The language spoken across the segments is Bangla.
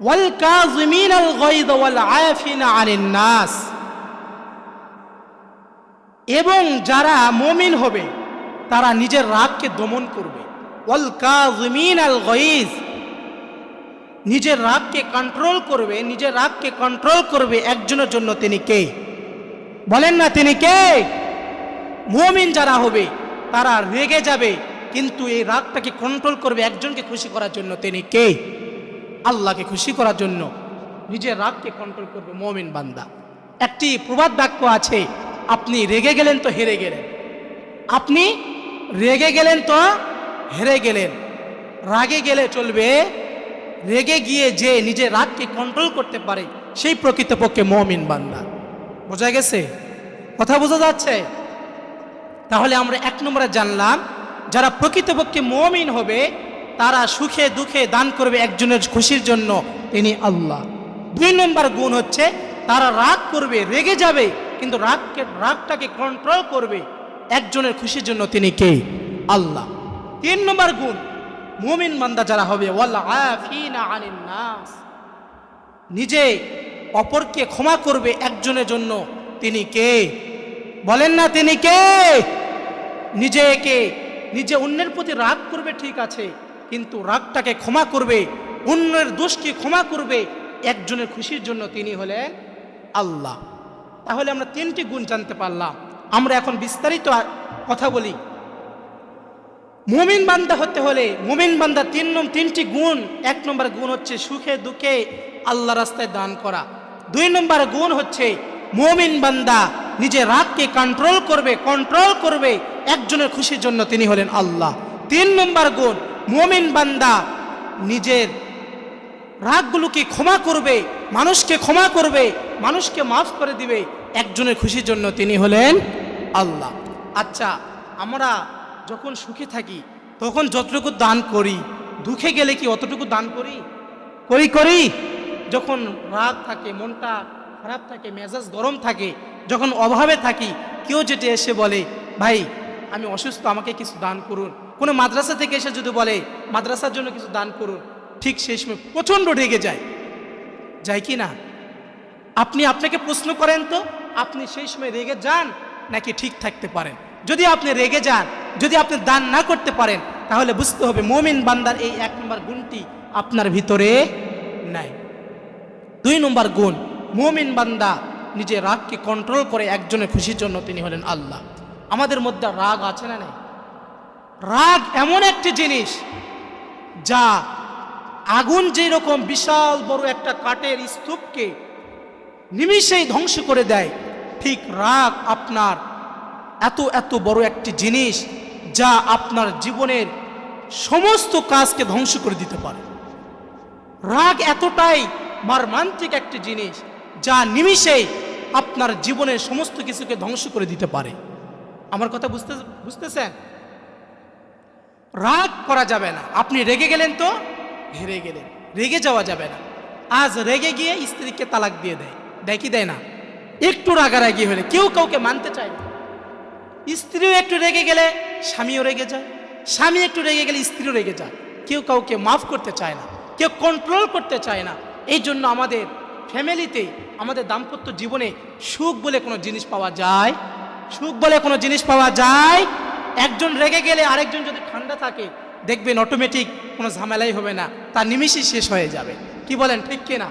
ওয়াল কাযিমিন আল গায়দ ওয়াল আয়াফিনা আনিন নাস। এবং যারা মুমিন হবে, তারা নিজের রাগকে দমন করবে। ওয়াল কাযিমিন আল গায়জ, নিজের রাগকে কন্ট্রোল করবে, নিজের রাগকে কন্ট্রোল করবে একজনের জন্য তিনি কে? বলেন না তিনি কে? মুমিন যারা হবে, তারা রেগে যাবে, কিন্তু এই রাগটাকে কন্ট্রোল করবে একজনকে খুশি করার জন্য তিনি কে? আল্লাহকে খুশি করার জন্য নিজের রাগকে কন্ট্রোল করবে মমিন বান্দা। একটি প্রবাদ বাক্য আছে, আপনি রেগে গেলেন তো হেরে গেলেন। আপনি রেগে গেলেন তো হেরে গেলেন। রাগে গেলে চলবে, রেগে গিয়ে যে নিজের রাগকে কন্ট্রোল করতে পারে, সেই প্রকৃতপক্ষে মমিন বান্দা। বোঝা গেছে? কথা বোঝা যাচ্ছে? তাহলে আমরা এক নম্বরে জানলাম, যারা প্রকৃতপক্ষে মমিন হবে তারা সুখে দুঃখে দান করবে একজনের খুশির জন্য তিনি আল্লাহ। দুই নম্বর গুণ হচ্ছে তারা রাগ করবে, রেগে যাবে, কিন্তু রাগকে, রাগটাকে কন্ট্রোল করবে একজনের খুশির জন্য তিনি কে? আল্লাহ। তিন নম্বর গুণ, মুমিন বান্দা যারা হবে নিজে অপরকে ক্ষমা করবে একজনের জন্য তিনি কে? বলেন না তিনি কে? নিজেকে, নিজে অন্যের প্রতি রাগ করবে ঠিক আছে কিন্তু রাগটাকে ক্ষমা করবে, অন্যের দোষকে ক্ষমা করবে, একজনের খুশির জন্য তিনি হলেন আল্লাহ। তাহলে আমরা তিনটি গুণ জানতে পারলাম। আমরা এখন বিস্তারিত কথা বলি। মুমিন বান্দা হতে হলে, মুমিন বান্দা তিন তিনটি গুণ। এক নম্বর গুণ হচ্ছে সুখে দুঃখে আল্লাহ রাস্তায় দান করা। দুই নম্বর গুণ হচ্ছে মুমিন বান্দা নিজের রাগকে কন্ট্রোল করবে কন্ট্রোল করবে, একজনের খুশির জন্য তিনি হলেন আল্লাহ। তিন নম্বর গুণ মুমিন বান্দা নিজের রাগগুলোকে ক্ষমা করবে, মানুষকে ক্ষমা করবে, মানুষকে মাফ করে দিবে, একজনের খুশির জন্য তিনি হলেন আল্লাহ। আচ্ছা আমরা যখন সুখে থাকি, তখন যতটুকু দান করি, দুঃখে গেলে কি অতটুকু দান করি? করি করি। যখন রাগ থাকে, মনটা খারাপ থাকে, মেজাজ গরম থাকে, যখন অভাবে থাকি, কেউ যেটা এসে বলে, ভাই আমি অসুস্থ, আমাকে কিছু দান করুন। কোনো মাদ্রাসা থেকে এসে যদি বলে, মাদ্রাসার জন্য কিছু দান করুন, ঠিক সেই সময় প্রচণ্ড রেগে যায়। যায় কি না? আপনি আপনাকে প্রশ্ন করেন তো, আপনি সেই সময় রেগে যান নাকি ঠিক থাকতে পারেন? যদি আপনি রেগে যান, যদি আপনি দান না করতে পারেন, তাহলে বুঝতে হবে মমিন বান্দার এই এক নম্বর গুণটি আপনার ভিতরে নাই। দুই নম্বর গুণ, মমিন বান্দা নিজের রাগকে কন্ট্রোল করে একজনের খুশির জন্য তিনি হলেন আল্লাহ। আমাদের মধ্যে রাগ আছে না নেই? রাগ এমন একটি জিনিস যা আগুন যেরকম বিশাল বড় একটা কাঠের স্তূপকে নিমিষেই ধ্বংস করে দেয়, ঠিক রাগ আপনার এত এত বড় একটি জিনিস যা আপনার জীবনের সমস্ত কাজকে ধ্বংস করে দিতে পারে। রাগ এতটাই মর্মান্তিক একটি জিনিস যা নিমিষেই আপনার জীবনের সমস্ত কিছুকে ধ্বংস করে দিতে পারে। আমার কথা বুঝতে, বুঝতেছেন? রাগ করা যাবে না। আপনি রেগে গেলেন তো? হেরে গেলেন। রেগে যাওয়া যাবে না। আজ রেগে গিয়ে স্ত্রীকে তালাক দিয়ে দেয়। কি দেয় না? একটু রাগারাগি হলে কেউ কাউকে মানতে চায় না। স্ত্রীও একটু রেগে গেলে স্বামীও রেগে যায়। স্বামী একটু রেগে গেলে স্ত্রীও রেগে যায়। কেউ কাউকে মাফ করতে চায় না। কেউ কন্ট্রোল করতে চায় না। এই জন্য আমাদের ফ্যামিলিতে আমাদের দাম্পত্য জীবনে সুখ বলে কোনো জিনিস পাওয়া যায় সুখ বলে কোনো জিনিস পাওয়া যায়? একজন রেগে গেলে আরেকজন যদি ঠান্ডা থাকে, দেখবেন অটোমেটিক কোনো ঝামেলাই হবে না। তার নিমিষই শেষ হয়ে যাবে। কি বলেন, ঠিক কিনা?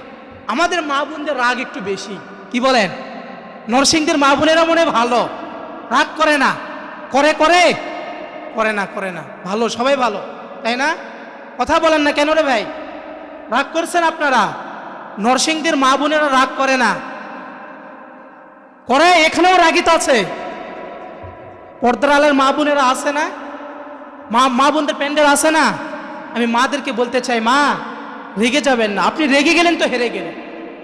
আমাদের মা বোনদের রাগ একটু বেশি। কি বলেন? নরসিংদের মা বোনেরা মনে ভালো। রাগ করে না। করে করে? করে না করে না। ভালো, সবাই ভালো। তাই না? কথা বলেন না কেন রে ভাই? রাগ করছেন আপনারা? নরসিংদের মা বোনেরা রাগ করে না। করে, এখানেও রাগিত আছে। পর্দার আলের মা বোনেরা আসে না? মা মা বোনদের প্যান্ডেল আসে না? আমি মাদেরকে বলতে চাই, মা, রেগে যাবেন না। আপনি রেগে গেলেন তো হেরে গেলেন।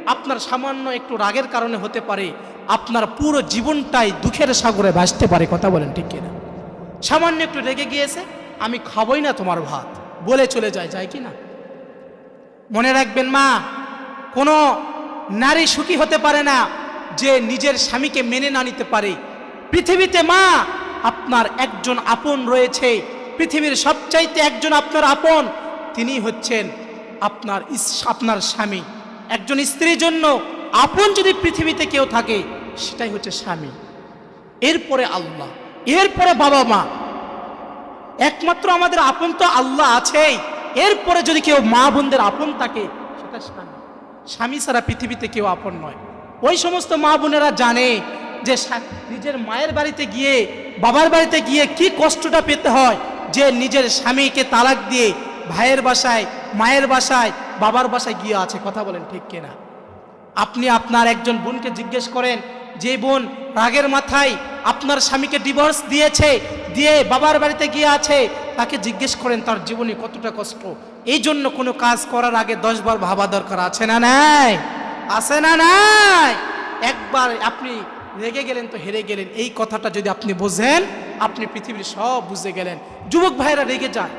আপনার সামান্য একটু রাগের কারণে হতে পারে, আপনার পুরো জীবনটাই দুঃখের সাগরে ভাসতে পারে, কথা বলেন ঠিক কিনা? সামান্য একটু রেগে গিয়েছে, আমি খাবই না তোমার ভাত। বলে চলে যায় যায় কি না মনে রাখবেন, মা, কোনো নারী সুখী হতে পারে না যে নিজের স্বামীকে মেনে না নিতে পারে। পৃথিবীতে, মা আপনার একজন আপন রয়েছে। পৃথিবীর সবচাইতে একজন আপনার আপন, তিনি হচ্ছেন আপনার আপনার স্বামী। একজন স্ত্রীর জন্য আপন যদি পৃথিবীতে কেউ থাকে, সেটাই হচ্ছে স্বামী। এরপরে আল্লাহ, এরপরে বাবা মা। একমাত্র আমাদের আপন তো আল্লাহ আছেই। এরপরে যদি কেউ মা বোনদের আপন থাকে, সেটা স্বামী। স্বামী ছাড়া পৃথিবীতে কেউ আপন নয়। ওই সমস্ত মা বোনেরা জানে যে নিজের মায়ের বাড়িতে গিয়ে, বাবার বাড়িতে গিয়ে কি কষ্টটা পেতে হয়? যে নিজের স্বামীকে তালাক দিয়ে ভাইয়ের বাসায়, মায়ের বাসায়, বাবার বাসায় গিয়ে আছে। কথা বলেন ঠিক কিনা? আপনি আপনার একজন বোনকে জিজ্ঞেস করেন, যে বোন, রাগের মাথায় আপনার স্বামীকে ডিভোর্স দিয়েছে, দিয়ে বাবার বাড়িতে গিয়ে আছে? তাকে জিজ্ঞেস করেন, তার জীবনে কতটা কষ্ট? এই জন্য কোনো কাজ করার আগে দশবার ভাবা দরকার আছে না নাই? আছে না নাই? একবার আপনি রেগে গেলেন তো হেরে গেলেন। এই কথাটা যদি আপনি বোঝেন, আপনি পৃথিবীর সব বুঝে গেলেন। যুবক ভাইরা রেগে যায়।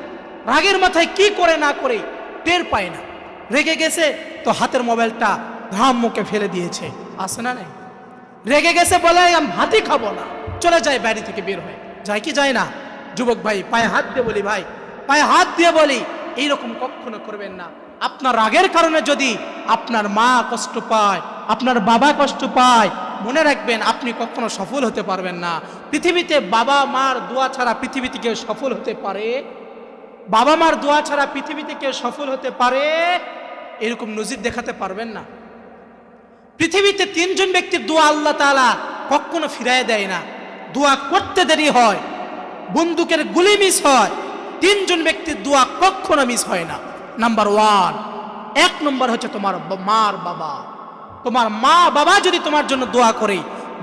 রাগের মাথায় কি করে না করে টের পায় না। রেগে গেছে তো হাতের মোবাইলটা ধাম মুখে ফেলে দিয়েছে। আসে না নাই? রেগে গেছে বলে, আমি ভাতই খাব না। চলে যায় বাড়ি থেকে বের হয়ে। যায় কি যায় না? যুবক ভাই, পায়ে হাত দিয়ে বলি, ভাই, পায়ে হাত দিয়ে বলি, এইরকম কখনো করবেন না। আপনার রাগের কারণে যদি আপনার মা কষ্ট পায়, আপনার বাবা কষ্ট পায় মনে রাখবেন, আপনি কখনো সফল হতে পারবেন না। পৃথিবীতে বাবা মার দোয়া ছাড়া পৃথিবীতে কেউ সফল হতে পারে? বাবা মার দোয়া ছাড়া পৃথিবীতে কেউ সফল হতে পারে? এরকম নজির দেখাতে পারবেন না। পৃথিবীতে তিনজন ব্যক্তির দোয়া আল্লাহ তাআলা কখনো ফিরায় দেয় না। দোয়া করতে দেরি হয়, বন্দুকের গুলি মিস হয়, তিনজন ব্যক্তির দোয়া কখনো মিস হয় না। নাম্বার ওয়ান এক নম্বর হচ্ছে তোমার মার বাবা। তোমার মা বাবা যদি তোমার জন্য দোয়া করে,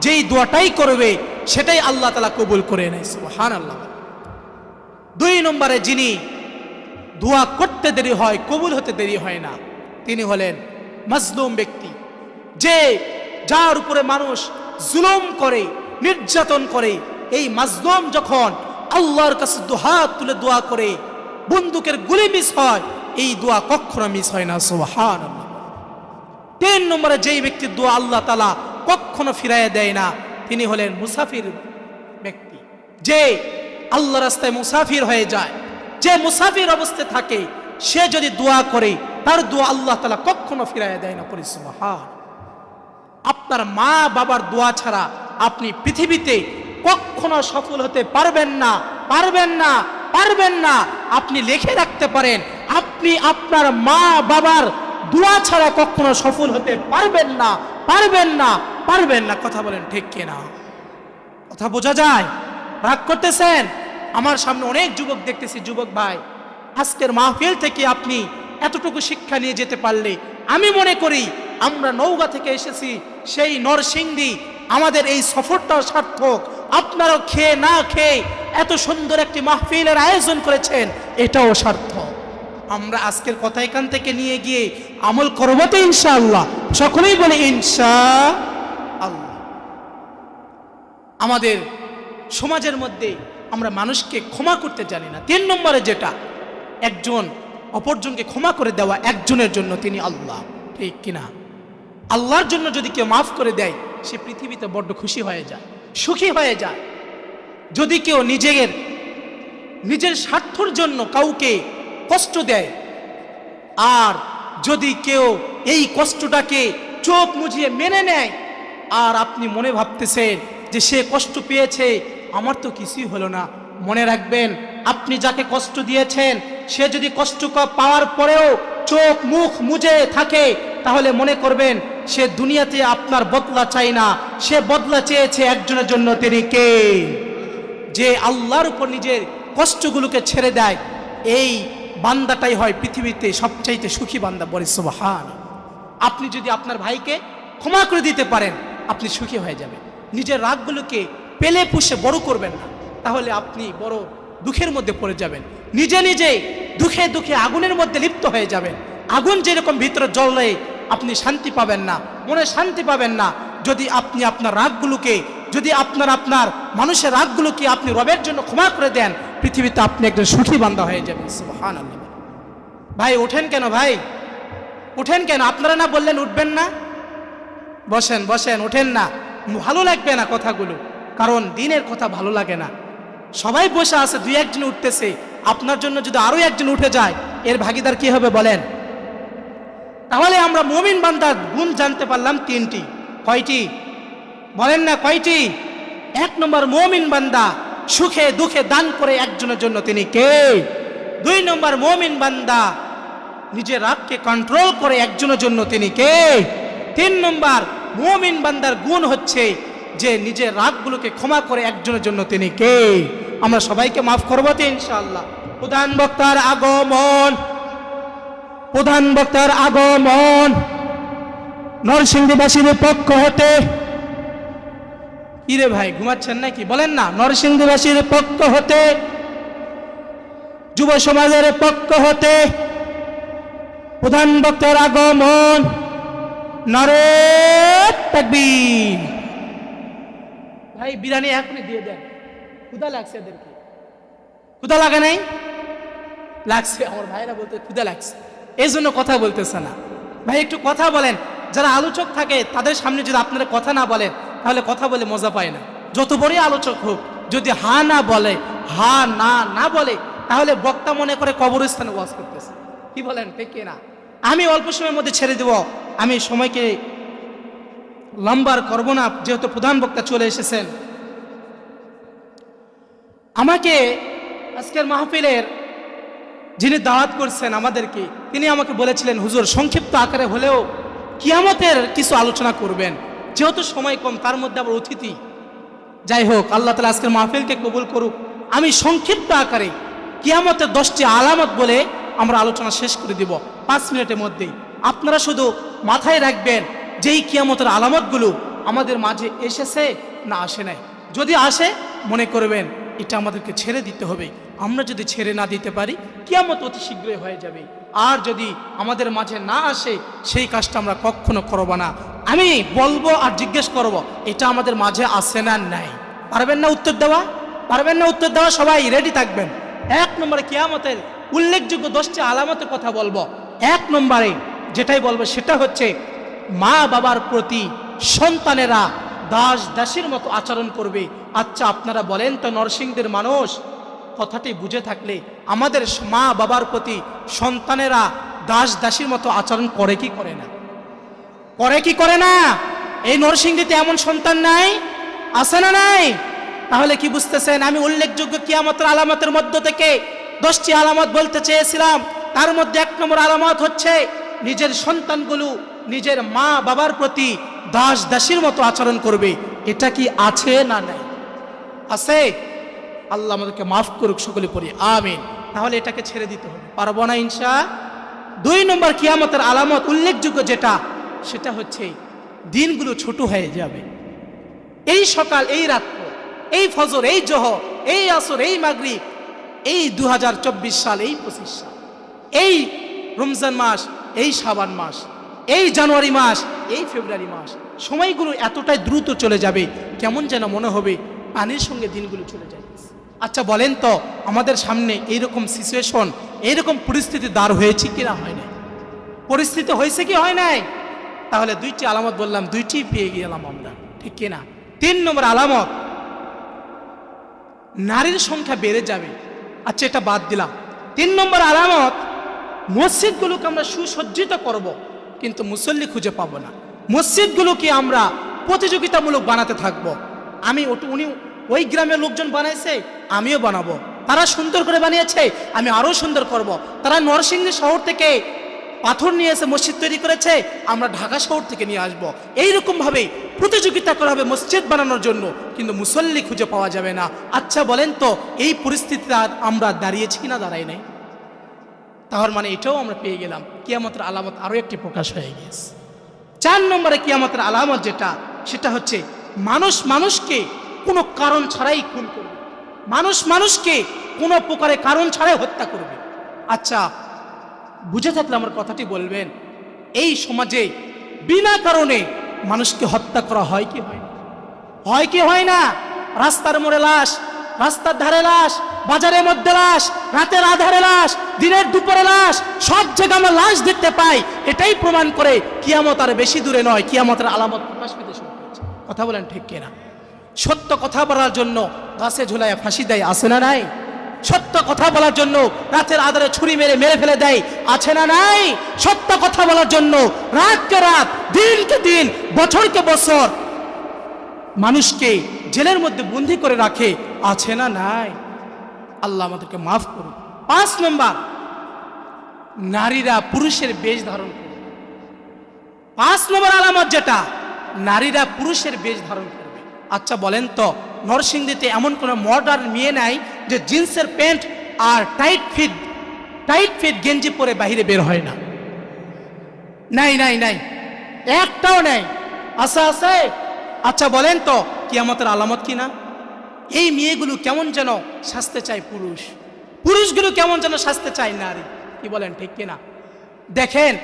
যেই দোয়াটাই করবে, সেটাই আল্লাহ তালা কবুল করে নেয়। হান আল্লাহ দুই নম্বরে যিনি দোয়া করতে দেরি হয়, কবুল হতে দেরি হয় না, তিনি হলেন মাজলুম ব্যক্তি। যে যার উপরে মানুষ জুলুম করে, নির্যাতন করে, এই মাজলুম যখন আল্লাহর কাছে দুহাত তুলে দোয়া করে, বন্দুকের গুলি মিস হয়, এই দোয়া কখনো মিস হয় না সুবহান তিন নম্বরে যেই ব্যক্তির দোয়া আল্লাহ তালা কখনো ফিরাইয়া দেয় না, তিনি হলেন মুসাফির ব্যক্তি। যে আল্লাহ রাস্তায় মুসাফির হয়ে যায়, যে মুসাফির অবস্থায় থাকে, সে যদি দোয়া করে, তার দোয়া আল্লাহ তালা কখনো ফিরাইয়া দেয় না। পরিশ্রম আপনার মা বাবার দোয়া ছাড়া আপনি পৃথিবীতে কখনো সফল হতে পারবেন না পারবেন না পারবেন না। আপনি লিখে রাখতে পারেন, আপনি আপনার মা বাবার দোয়া ছাড়া কখনো সফল হতে পারবেন না পারবেন না পারবেন না। কথা বলেন ঠিক কিনা কথা বোঝা যায়? রাগ করতেছেন? আমার সামনে অনেক যুবক দেখতেছি, যুবক ভাই। আজকের মাহফিল থেকে আপনি এতটুকু শিক্ষা নিয়ে যেতে পারলে, আমি মনে করি আমরা নৌগা থেকে এসেছি, সেই নরসিংদী, আমাদের এই সফরটাও সার্থক। আপনারাও খেয়ে না খেয়ে এত সুন্দর একটি মাহফিলের আয়োজন করেছেন, এটাও সার্থক। আমরা আজকের কথা এখান থেকে নিয়ে গিয়ে আমল করব তো ইনশাআল্লাহ। সকলেই বলে ইনশা আল্লাহ। আমাদের সমাজের মধ্যে আমরা মানুষকে ক্ষমা করতে জানি না। তিন নম্বরে যেটা, একজন অপরজনকে ক্ষমা করে দেওয়া একজনের জন্য তিনি আল্লাহ। ঠিক কিনা? আল্লাহর জন্য যদি কেউ মাফ করে দেয়, সে পৃথিবীতে বড্ড খুশি হয়ে যায়, সুখী হয়ে যায়। যদি কেউ নিজের নিজের স্বার্থর জন্য কাউকে কষ্ট দেয়। আর যদি কেউ এই কষ্টটাকে চোখ মুজিয়ে মেনে নেয়, আর আপনি মনে ভাবতেছেন যে সে কষ্ট পেয়েছে, আমার তো কিছুই হলো না। মনে রাখবেন, আপনি যাকে কষ্ট দিয়েছেন, সে যদি কষ্ট পাওয়ার পরেও চোখ মুখ মুজে থাকে, তাহলে মনে করবেন, সে দুনিয়াতে আপনার বদলা চাই না। সে বদলা চেয়েছে একজনের জন্য তিনি কে? যে আল্লাহর উপর নিজের কষ্টগুলোকে ছেড়ে দেয়, এই বান্দাটাই হয় পৃথিবীতে সবচাইতে সুখী বান্দা বলে সুবহান। আপনি যদি আপনার ভাইকে ক্ষমা করে দিতে পারেন, আপনি সুখী হয়ে যাবেন। নিজের রাগগুলোকে পেলে পুষে বড় করবেন না। তাহলে আপনি বড় দুঃখের মধ্যে পড়ে যাবেন। নিজে নিজে দুঃখে দুঃখে আগুনের মধ্যে লিপ্ত হয়ে যাবেন। আগুন যেরকম ভিতরে জ্বললে আপনি শান্তি পাবেন না, মনে শান্তি পাবেন না। যদি আপনি আপনার রাগগুলোকে যদি আপনার আপনার মানুষের রাগগুলোকে আপনি রবের জন্য ক্ষমা করে দেন, পৃথিবীতে আপনি একজন সুখী বান্ধা হয়ে যাবেন। আল্লাহ ভাই ওঠেন কেন ভাই? ওঠেন কেন? আপনারা না বললেন উঠবেন না? বসেন বসেন ওঠেন না। ভালো লাগবে না কথাগুলো, কারণ দিনের কথা ভালো লাগে না। সবাই বসে আছে, দুই একজন উঠতেছে। আপনার জন্য যদি আরও একজন উঠে যায়, এর ভাগিদার কি হবে বলেন? তাহলে আমরা মুমিন বান্দার গুণ জানতে পারলাম তিনটি। কয়টি? বলেন না কয়টি? এক নম্বর মুমিন বান্দা সুখে দুঃখে দান করে একজনের জন্য তিনি কে? দুই নম্বর মুমিন বান্দা নিজের রাগকে কন্ট্রোল করে একজনের জন্য তিনি কে? তিন নম্বর মুমিন বান্দার গুণ হচ্ছে যে নিজের রাগগুলোকে ক্ষমা করে একজনের জন্য তিনি কে? আমরা সবাইকে মাফ করব তো ইনশাআল্লাহ। প্রধান বক্তার আগমন। প্রধান বক্তার আগমন। নরসিংদীবাসীর পক্ষ হতে কিরে ভাই, ঘুমাচ্ছেন নাকি? বলেন না, নরসিংদীবাসীর পক্ষ হতে, যুব সমাজের পক্ষ হতে প্রধান বক্তার আগমন নরে ভাই, বিরিয়ানি এখনই দিয়ে দেন। ক্ষুদা লাগছে এদেরকে। ক্ষুদা লাগে নাই? লাগছে, আমার ভাইরা বলতে ক্ষুদা লাগছে। এই জন্য কথা বলতেছে না। ভাই, একটু কথা বলেন। যারা আলোচক থাকে, তাদের সামনে যদি আপনারা কথা না বলেন তাহলে কথা বলে মজা পায় না। যত বড়ই আলোচক হোক, যদি হা না বলে, হা না না বলে, তাহলে বক্তা মনে করে কবরস্থানে ওয়াজ করতেছে। কি বলেন, ঠিক না আমি অল্প সময়ের মধ্যে ছেড়ে দেব। আমি সময়কে লম্বার করব না, যেহেতু প্রধান বক্তা চলে এসেছেন। আমাকে আজকের মাহফিলের যিনি দাওয়াত করছেন আমাদেরকে, তিনি আমাকে বলেছিলেন, হুজুর, সংক্ষিপ্ত আকারে হলেও কিয়ামতের কিছু আলোচনা করবেন। যেহেতু সময় কম, তার মধ্যে আবার অতিথি। যাই হোক, আল্লাহ তালা আজকের মাহফিলকে কবুল করুক। আমি সংক্ষিপ্ত আকারে কিয়ামতের দশটি আলামত বলে আমরা আলোচনা শেষ করে দিব। পাঁচ মিনিটের মধ্যেই। আপনারা শুধু মাথায় রাখবেন যে এই কিয়ামতের আলামতগুলো আমাদের মাঝে এসেছে না আসে নাই। যদি আসে, মনে করবেন এটা আমাদেরকে ছেড়ে দিতে হবে। আমরা যদি ছেড়ে না দিতে পারি, কিয়ামত অতি শীঘ্রই হয়ে যাবে। আর যদি আমাদের মাঝে না আসে, সেই কাজটা আমরা কখনো করব না। আমি বলব আর জিজ্ঞেস করব, এটা আমাদের মাঝে আসে না নাই। পারবেন না উত্তর দেওয়া? পারবেন না উত্তর দেওয়া? সবাই রেডি থাকবেন। এক নম্বরে কেয়ামতের উল্লেখযোগ্য দশটি আলামতের কথা বলব। এক নম্বরে যেটাই বলব, সেটা হচ্ছে মা বাবার প্রতি সন্তানেরা দাস দাসীর মতো আচরণ করবে। আচ্ছা আপনারা বলেন তো নরসিংদের মানুষ কথাটি বুঝে থাকলে আমাদের মা বাবার প্রতি সন্তানেরা দাস দাসীর মতো আচরণ করে কি করে না? করে কি করে না? এই নরসিংদীতে এমন সন্তান নাই? আছে না নাই? তাহলে কি বুঝতেছেন? আমি উল্লেখযোগ্য কিয়ামতের আলামতের মধ্য থেকে দশটি আলামত বলতে চেয়েছিলাম। তার মধ্যে এক নম্বর আলামত হচ্ছে নিজের সন্তানগুলো নিজের মা বাবার প্রতি দাস দাসীর মতো আচরণ করবে। এটা কি আছে না নাই? আছে? আল্লাহ আমাদেরকে মাফ করুক সকলে পড়ি আমিন। তাহলে এটাকে ছেড়ে দিতে হবে। পারব না ইনশা। দুই নম্বর কিয়ামতের আলামত উল্লেখযোগ্য যেটা সেটা হচ্ছে দিনগুলো ছোট হয়ে যাবে। এই সকাল এই রাত্র এই ফজর এই জহ এই আসর এই মাগরিব এই দু হাজার চব্বিশ সাল এই পঁচিশ সাল এই রমজান মাস এই সাবান মাস এই জানুয়ারি মাস এই ফেব্রুয়ারি মাস সময়গুলো এতটাই দ্রুত চলে যাবে কেমন যেন মনে হবে পানির সঙ্গে দিনগুলো চলে যায় আচ্ছা বলেন তো, আমাদের সামনে এইরকম সিচুয়েশন এইরকম পরিস্থিতি দাঁড় হয়েছে কি না হয় নাই? পরিস্থিতি হয়েছে কি হয় নাই? তাহলে দুইটি আলামত বললাম, দুইটি পেয়ে গেলাম আমরা, ঠিক কিনা তিন নম্বর আলামত, নারীর সংখ্যা বেড়ে যাবে। আচ্ছা এটা বাদ দিলাম। তিন নম্বর আলামত, মসজিদগুলোকে আমরা সুসজ্জিত করব, কিন্তু মুসল্লি খুঁজে পাবো না। মসজিদগুলোকে আমরা প্রতিযোগিতামূলক বানাতে থাকব। আমি ওটু উনি ওই গ্রামের লোকজন বানাইছে, আমিও বানাবো। তারা সুন্দর করে বানিয়েছে, আমি আরও সুন্দর করব। তারা নরসিংদী শহর থেকে পাথর নিয়ে এসে মসজিদ তৈরি করেছে, আমরা ঢাকা শহর থেকে নিয়ে আসব। এইরকম ভাবে প্রতিযোগিতা করা হবে মসজিদ বানানোর জন্য, কিন্তু মুসল্লি খুঁজে পাওয়া যাবে না। আচ্ছা বলেন তো, এই পরিস্থিতিতে আমরা দাঁড়িয়েছি কিনা, দাঁড়াই নাই। তাহার মানে এটাও আমরা পেয়ে গেলাম। কিয়ামতের আলামত আরও একটি প্রকাশ হয়ে গেছে চার নম্বরে কিয়ামতের আলামত যেটা, সেটা হচ্ছে মানুষ মানুষকে কোনো কারণ ছাড়াই খুন করবে। মানুষ মানুষকে কোনো প্রকারে কারণ ছাড়াই হত্যা করবে। আচ্ছা বুঝে থাকলে আমার কথাটি বলবেন, এই সমাজে বিনা কারণে মানুষকে হত্যা করা হয় কি হয়? হয় কি হয় না? রাস্তার মোড়ে লাশ, রাস্তার ধারে লাশ, বাজারের মধ্যে লাশ, রাতের আধারে লাশ, দিনের দুপুরে লাশ, সব জায়গায় আমরা লাশ দেখতে পাই। এটাই প্রমাণ করে কিয়ামত আর বেশি দূরে নয়, কিয়ামতের আলামত প্রকাশ পেতে শুরু করেছে। কথা বলেন ঠিক কিনা? সত্য কথা বলার জন্য গাছে ঝুলায় ফাঁসি দেয়, আছে না নাই? সত্য কথা বলার জন্য রাতের আধারে ছুরি মেরে মেরে ফেলে দেয়, আছে না নাই? সত্য কথা বলার জন্য রাতকে রাত, দিনকে দিন, বছরকে বছর মানুষকে জেলের মধ্যে বন্দি করে রাখে, আছে না নাই? আল্লাহ আমাদেরকে মাফ করুন। পাঁচ নম্বর, নারীরা পুরুষের বেশ ধারণ করে। পাঁচ নম্বর আলামত যেটা, নারীরা পুরুষের বেশ ধারণ করবে আচ্ছা বলেন তো, নরসিংদীতে এমন কোনো মডার্ন মেয়ে নাই যে জিন্সের প্যান্ট আর টাইট ফিট টাইট ফিট গেঞ্জি পরে বাইরে বের হয় না। নাই নাই নাই, একটাও নাই। আচ্ছা আছে। আচ্ছা বলেন তো, কিয়ামতের আলামত কি না? এই মেয়েগুলো কেমন যেন সাজতে চায় পুরুষ। পুরুষগুলো কেমন যেন সাজতে চায় নারী। কি বলেন, ঠিক কিনা দেখেন,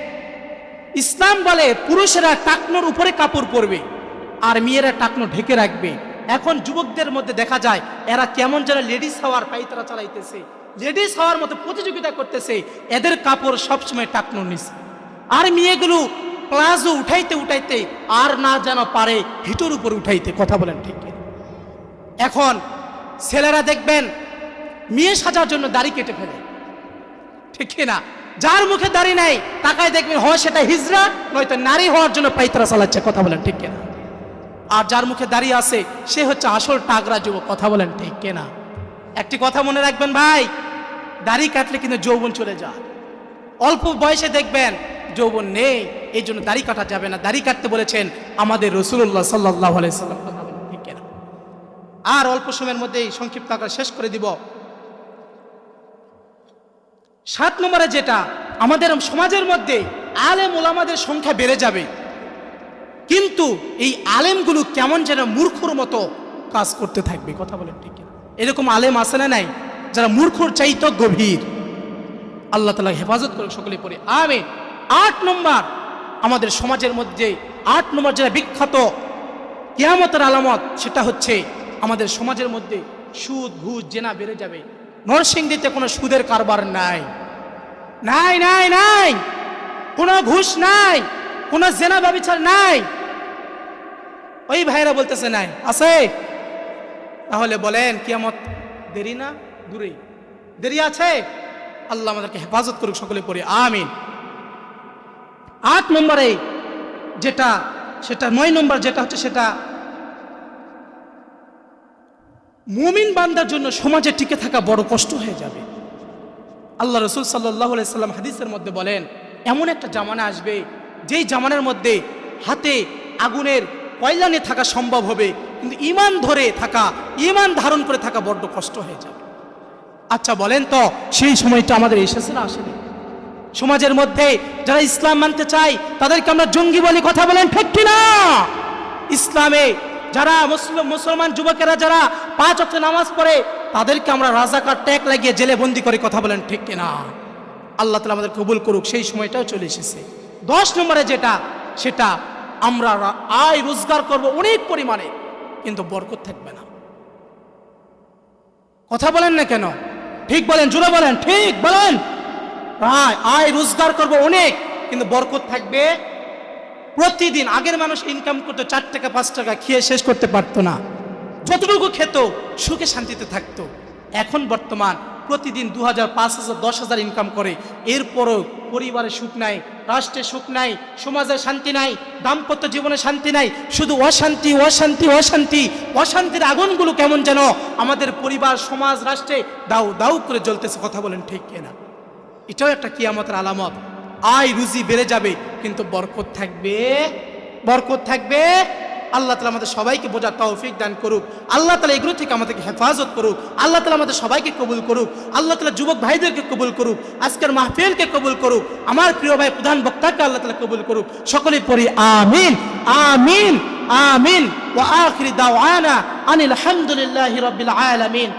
ইসলাম বলে পুরুষেরা টাকনোর উপরে কাপড় পরবে। আর মেয়েরা টাকনো ঢেকে রাখবে। এখন যুবকদের মধ্যে দেখা যায়, এরা কেমন যেন লেডিস হওয়ার পাইতারা চালাইতেছে। লেডিস হওয়ার মতো প্রতিযোগিতা করতেছে, এদের কাপড় সবসময় টাকনো নিছে আর মেয়েগুলো প্লাজো উঠাইতে উঠাইতে আর না যেন পারে হিটোর উপর উঠাইতে, কথা বলেন ঠিক এখন ছেলেরা দেখবেন, মেয়ে সাজার জন্য দাড়ি কেটে ফেলে। ঠিক না যার মুখে দাড়ি নাই, তাকায় দেখবেন হয় সেটা হিজরা নয়তো নারী হওয়ার জন্য পাইতারা চালাচ্ছে, কথা বলেন ঠিক কিনা? আর যার মুখে দাড়ি আছে, সে হচ্ছে আসল টাগরা যুবক। কথা বলেন, ঠিক কেনা? একটি কথা মনে রাখবেন ভাই, দাড়ি কাটলে কিন্তু যৌবন চলে যায়। অল্প বয়সে দেখবেন যৌবন নেই, এই জন্য দাড়ি কাটা যাবে না। দাড়ি কাটতে বলেছেন আমাদের রসুল্লাহ সাল্লাহ ঠিক কিনা? আর অল্প সময়ের মধ্যেই সংক্ষিপ্ত আকার শেষ করে দিব। সাত নম্বরে যেটা, আমাদের সমাজের মধ্যে আলেম ওলামাদের সংখ্যা বেড়ে যাবে। কিন্তু এই আলেমগুলো কেমন যেন মূর্খর মতো কাজ করতে থাকবে, কথা বলেন ঠিক এরকম আলেম আছে না নাই? যারা মূর্খর চাইতো গভীর। আল্লাহ তালা হেফাজত করে সকলে পড়ে আমি আট নম্বর, আমাদের সমাজের মধ্যে আট নম্বর যেটা বিখ্যাত, কেয়ামতের আলামত, সেটা হচ্ছে আমাদের সমাজের মধ্যে সুদ, ঘুষ, জেনা বেড়ে যাবে। নরসিংদীতে কোনো সুদের কারবার নাই। নাই নাই নাই! কোনো ঘুষ নাই! কোনো জেনা ব্যবচার নাই! ওই ভাইরা বলতেছে, নাই, আছে। তাহলে বলেন, কিয়ামত দেরি না দূরে দেরি আছে? আল্লাহ আমাদেরকে হেফাজত করুক সকলে পড়ে, আমিন। আট নম্বরে, যেটা, সেটা নয় নম্বর যেটা হচ্ছে সেটা, মুমিন বান্দার জন্য সমাজে টিকে থাকা বড় কষ্ট হয়ে যাবে। আল্লাহ রসুল সাল্লাহ সাল্লাম হাদিসের মধ্যে বলেন, এমন একটা জামানা আসবে, যেই জামানার মধ্যে হাতে আগুনের নিয়ে থাকা সম্ভব হবে, কিন্তু ইমান ধরে থাকা ইমান ধারণ করে থাকা বড্ড কষ্ট হয়ে যাবে। আচ্ছা বলেন তো, সেই সময়টা আমাদের এসেছে না আসেনি? সমাজের মধ্যে যারা ইসলাম মানতে চায়, তাদেরকে আমরা জঙ্গি বলি কথা বলেন, ঠিক না ইসলামে যারা মুসলিম, মুসলমান যুবকেরা যারা পাঁচ অক্ট নামাজ পড়ে, তাদেরকে আমরা রাজাকার ট্যাগ লাগিয়ে জেলে বন্দি করে কথা বলেন, ঠিক কিনা? আল্লাহ তালা আমাদের কবুল করুক, সেই সময়টাও চলে এসেছে। দশ নম্বরে যেটা, সেটা আমরা আয় রোজগার করব অনেক পরিমাণে, কিন্তু বরকত থাকবে না। কথা বলেন না কেন? ঠিক বলেন জুড়ে বলেন, ঠিক বলেন। আয় আয় রোজগার করব অনেক, কিন্তু বরকত থাকবে। প্রতিদিন আগের মানুষ ইনকাম করতো চার টাকা, পাঁচ টাকা, খেয়ে শেষ করতে পারতো না। যতটুকু খেত, সুখে শান্তিতে থাকতো। এখন বর্তমান প্রতিদিন দু হাজার পাঁচ হাজার, দশ হাজার ইনকাম করে। এরপরও পরিবারে সুখ নাই, রাষ্ট্রে সুখ নাই, সমাজে শান্তি নাই, দাম্পত্য জীবনে শান্তি নাই, শুধু অশান্তি অশান্তি অশান্তি, অশান্তির আগুনগুলো কেমন যেন আমাদের পরিবার, সমাজ, রাষ্ট্রে দাউ দাউ করে জ্বলতেছে, কথা বলেন ঠিক কিনা? এটাও একটা কিয়ামতের আলামত। আয়, রুজি বেড়ে যাবে, কিন্তু বরকত থাকবে বরকত থাকবে আল্লাহ তালা আমাদের সবাইকে বোঝার তৌফিক দান করুক। আল্লাহ তালা এগুলো থেকে আমাদেরকে হেফাজত করুক। আল্লাহ তালা আমাদের সবাইকে কবুল করুক। আল্লাহ তালা যুবক ভাইদেরকে কবুল করুক। আজকের মাহফিলকে কবুল করুক। আমার প্রিয় ভাই প্রধান বক্তাকে আল্লাহ তালা কবুল করুক। সকলে পড়ি আমিন আমিন আমিন। ওয়া আখিরি দাওয়ানা আনিল হামদুলিল্লাহি রাব্বিল আলামিন।